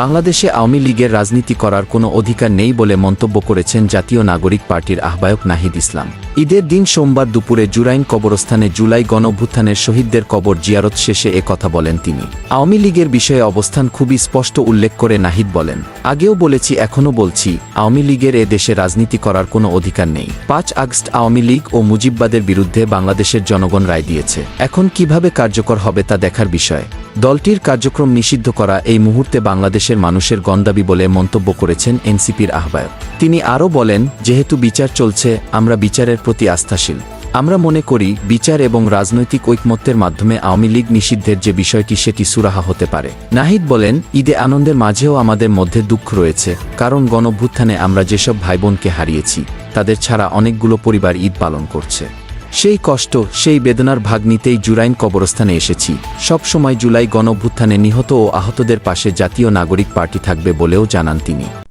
বাংলাদেশে আওয়ামী লীগের রাজনীতি করার কোনো অধিকার নেই বলে মন্তব্য করেছেন জাতীয় নাগরিক পার্টির আহ্বায়ক নাহিদ ইসলাম। ঈদের দিন সোমবার দুপুরে জুরাইন কবরস্থানে জুলাই গণভ্যুত্থানের শহীদদের কবর জিয়ারত শেষে এ কথা বলেন তিনি। আওয়ামী লীগের বিষয়ে অবস্থান খুবই স্পষ্ট উল্লেখ করে নাহিদ বলেন, আগেও বলেছি, এখনও বলছি, আওয়ামী লীগের এ দেশে রাজনীতি করার কোনো অধিকার নেই। পাঁচ আগস্ট আওয়ামী লীগ ও মুজিববাদের বিরুদ্ধে বাংলাদেশের জনগণ রায় দিয়েছে। এখন কীভাবে কার্যকর হবে তা দেখার বিষয়। দলটির কার্যক্রম নিষিদ্ধ করা এই মুহূর্তে বাংলাদেশের মানুষের গন্দাবি বলে মন্তব্য করেছেন এনসিপির আহ্বায়ক। তিনি আরও বলেন, যেহেতু বিচার চলছে, আমরা বিচারের প্রতি আস্থাশীল। আমরা মনে করি, বিচার এবং রাজনৈতিক ঐকমত্যের মাধ্যমে আওয়ামী লীগ নিষিদ্ধের যে বিষয়টি সেটি সুরাহা হতে পারে। নাহিদ বলেন, ঈদে আনন্দের মাঝেও আমাদের মধ্যে দুঃখ রয়েছে, কারণ গণভ্যুত্থানে আমরা যেসব ভাইবোনকে হারিয়েছি, তাদের ছাড়া অনেকগুলো পরিবার ঈদ পালন করছে। সেই কষ্ট, সেই বেদনার ভাগ নিতেই জুরাইন কবরস্থানে এসেছি। সব সময় জুলাই গণভ্যুত্থানে নিহত ও আহতদের পাশে জাতীয় নাগরিক পার্টি থাকবে বলেও জানান তিনি।